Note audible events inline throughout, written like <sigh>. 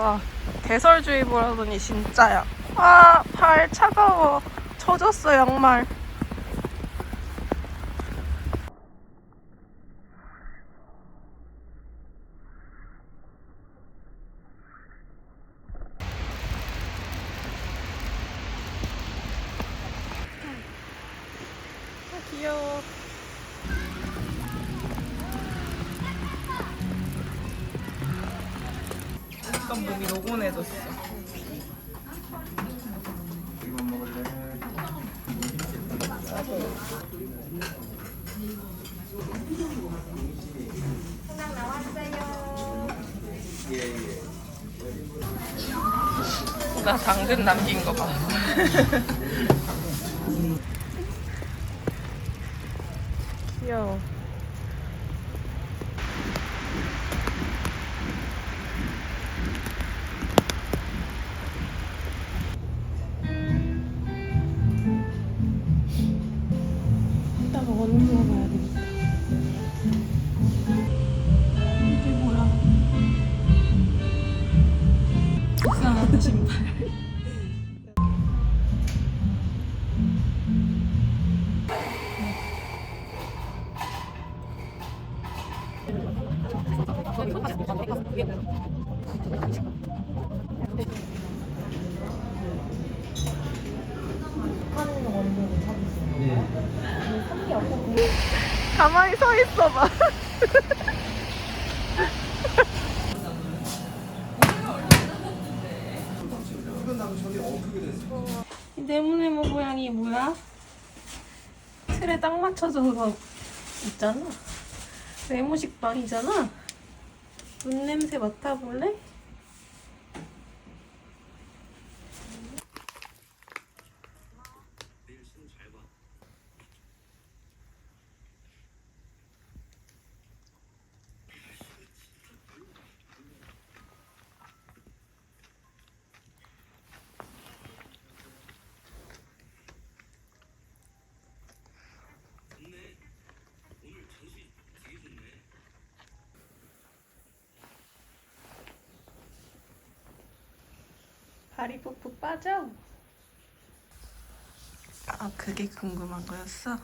좋아. 대설주의보라더니 진짜야. 아, 발 차가워. 젖었어, 양말. 나 당근 남긴 거 봐. 귀여워. 가만히 서 있어봐. 이 네모네모 모양이 뭐야? 틀에 딱 맞춰져서 있잖아. 네모식 발이잖아. 눈 냄새 맡아볼래? 발이 푹푹 빠져. 아, 그게 궁금한 거였어?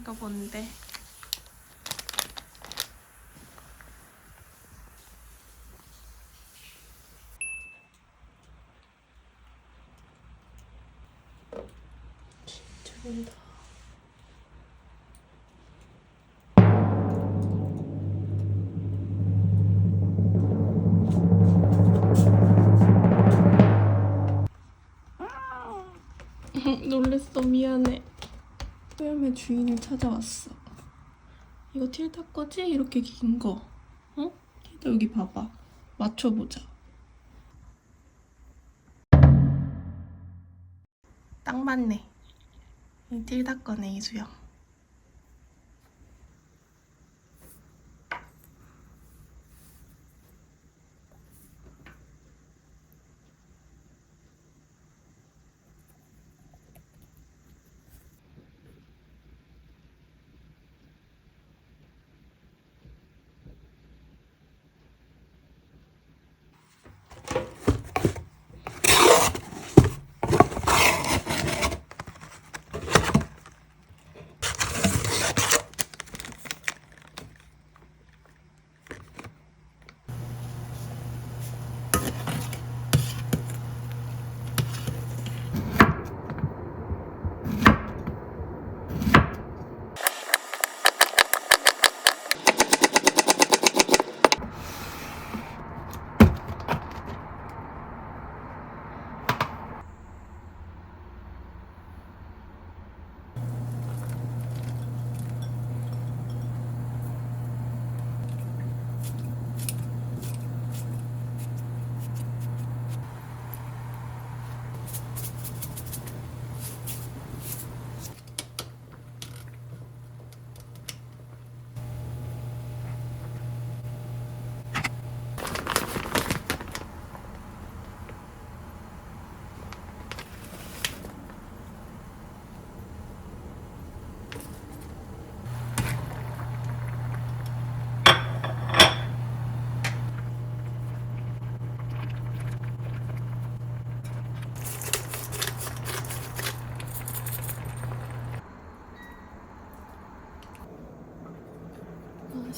이거 뭔데? 놀랬어 미안해. 뽀얀의 주인을 찾아왔어. 이거 틸타 거지? 이렇게 긴 거. 어? 틸타 여기 봐봐. 맞춰보자. 딱 맞네. 이 틸타 거네 이수영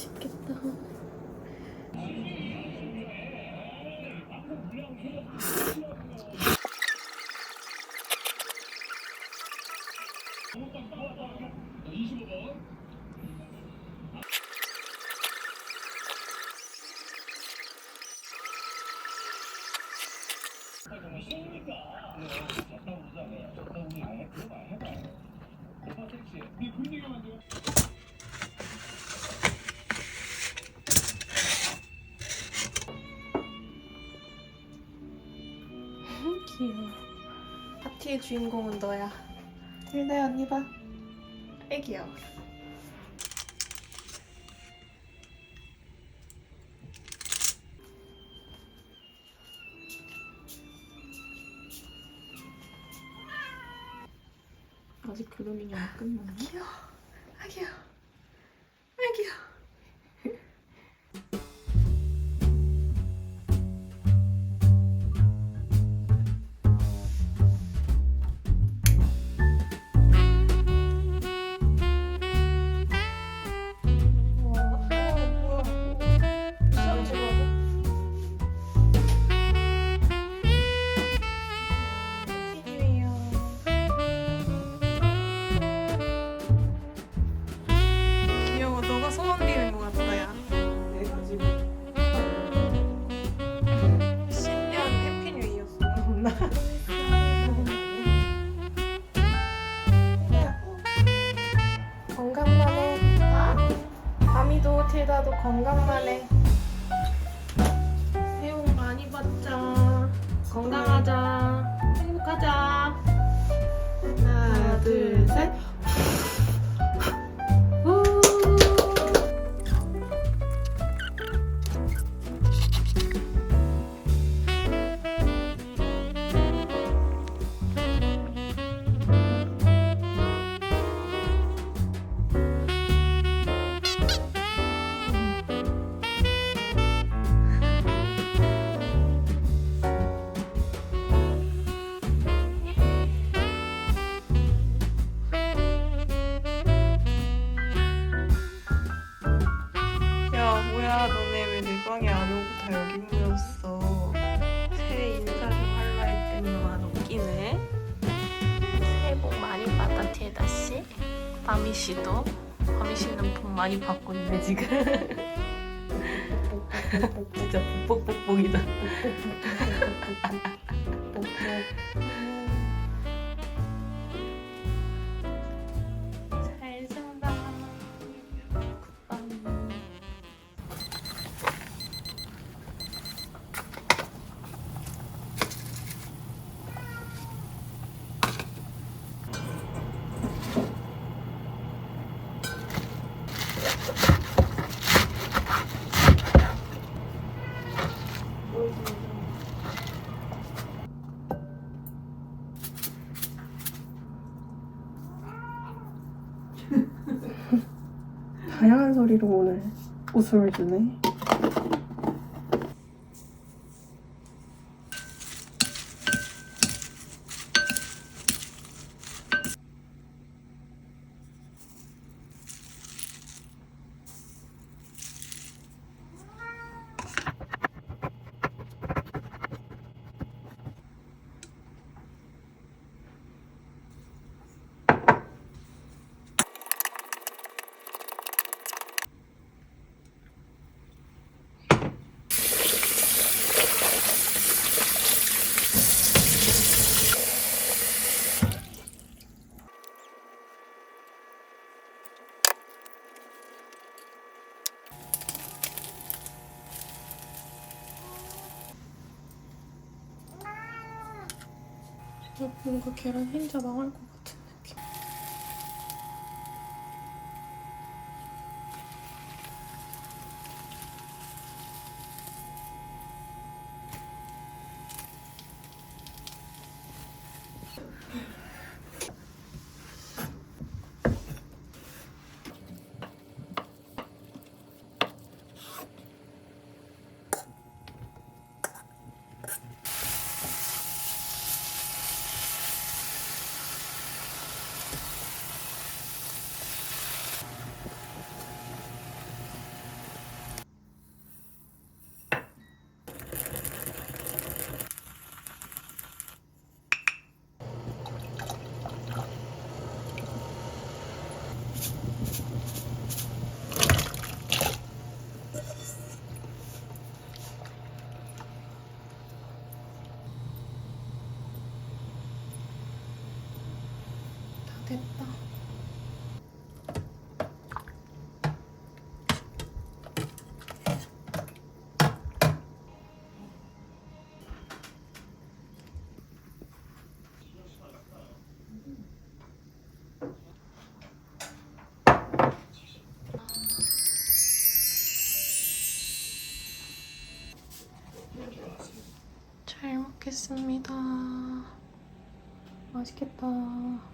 맛있겠다. 이야기의 주인공은 너야. 일내 언니 봐. 애기야. 아직 그루밍이 안 끝났네. 귀여워. 아기야. 건강만 해. 많이 받고 있네 지금. <laughs> 웃음을 주네. 그래서 뭔가 계란 흰자 망할 것 같은 느낌. 됐다. 잘 먹겠습니다. 맛있겠다.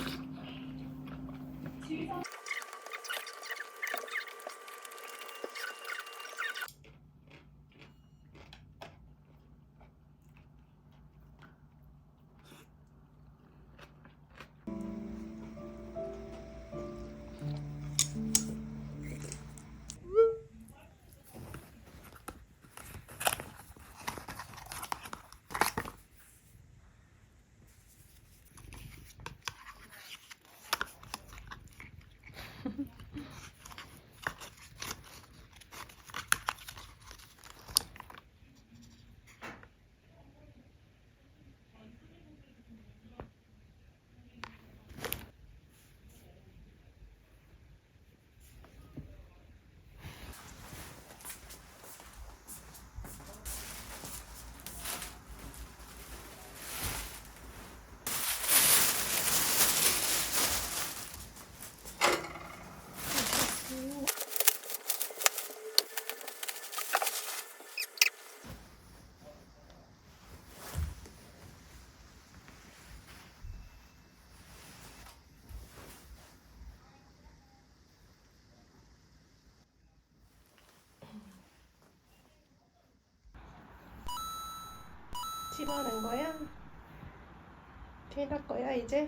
집어낸 거야? 뒤날 거야 이제?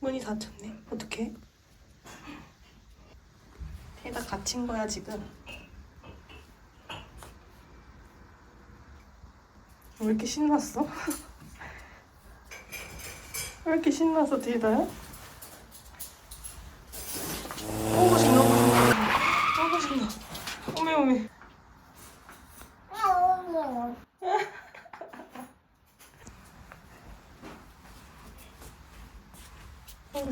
문이 닫혔네. 어떡해? 얘다 갇힌 거야 지금. 왜 이렇게 신났어? <laughs> 왜 이렇게 신나서 뒤다야? 어구 신나, 어구 신나, 어구 신나. 오메 오메.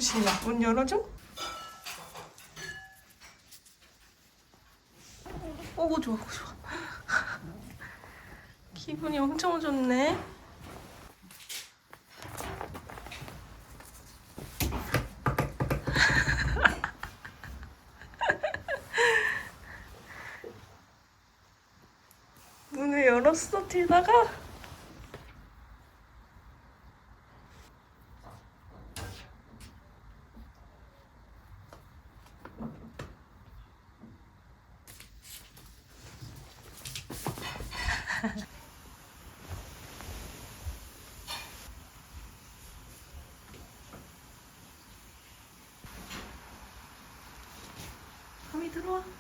신나. 문 열어줘? 어구 좋아, 어구 좋아. <laughs> 기분이 엄청 좋네. 문을 열었어, 뒤다가? Bye.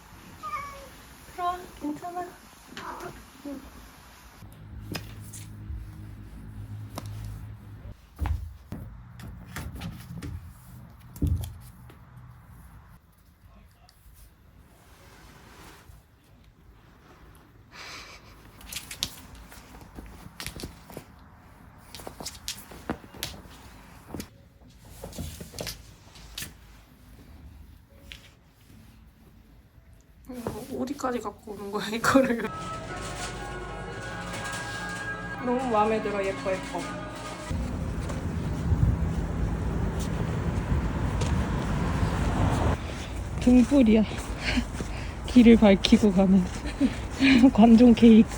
어디까지 갖고 오는 거야 이거를 너무 마음에 들어 예뻐 예뻐 등불이야. 길을 밝히고 가는 <laughs> 관종 케이크.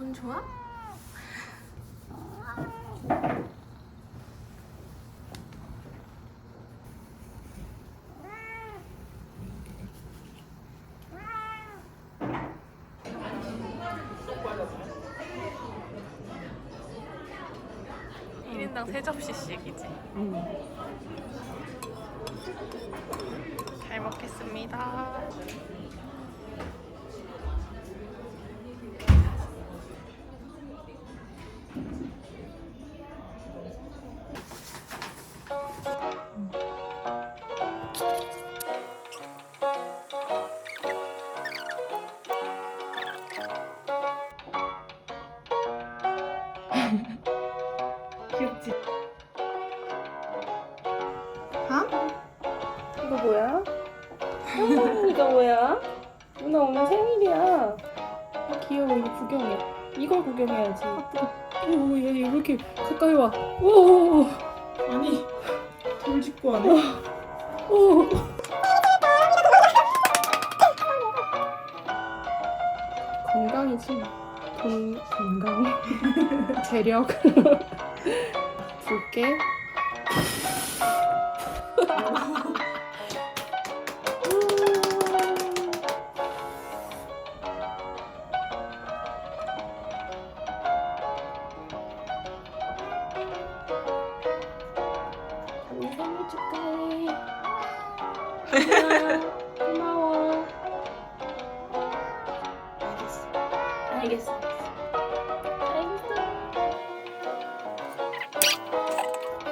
기분 좋아? 일인당세 접시씩이지. 잘 먹겠습니다. 왜 이렇게 가까이 와? 오, 아니 돌 짚고 하네 오. 건강이지. 돈, 건강. <laughs> 재력. 줄게. <laughs>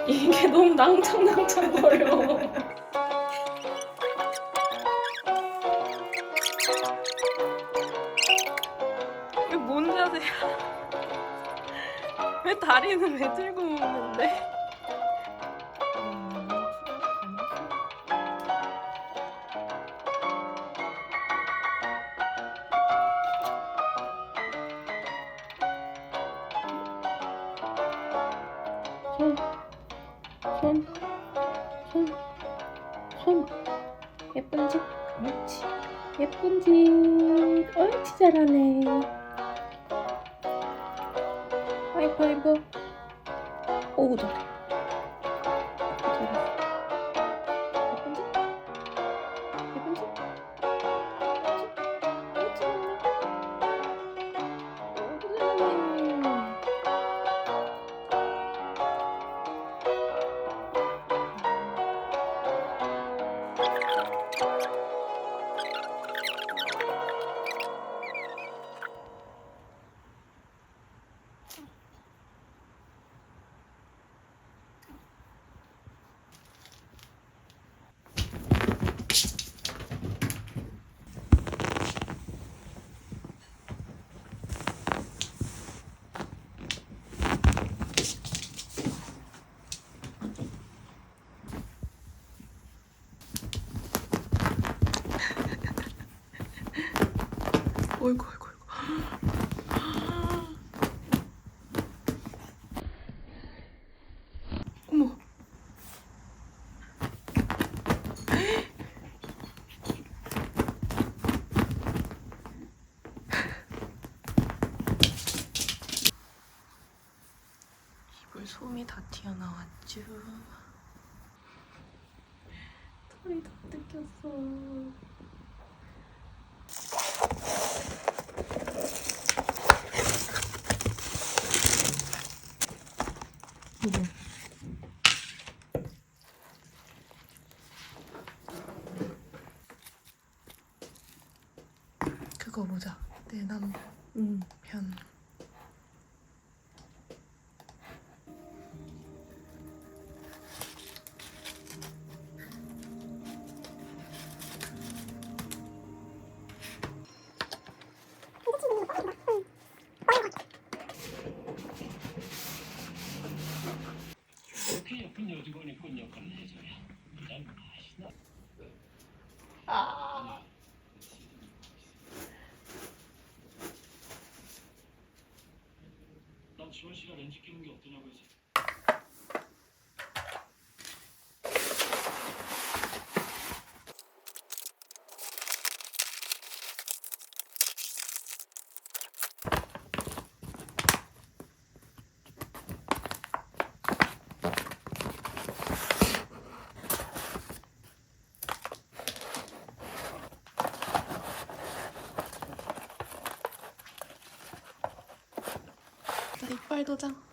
이게 너무 낭창낭창거려. 이게 뭔 자세야? 왜 다리는 왜 들고 먹는데? 어이구 어이구 어이구 어머. 입을 솜이 다 튀어나왔죠. 털이 다 뜯겼어 이거 그거 보자. 내 남편 지원 씨가 렌즈 끼는 게 어떠냐고 해서. 도장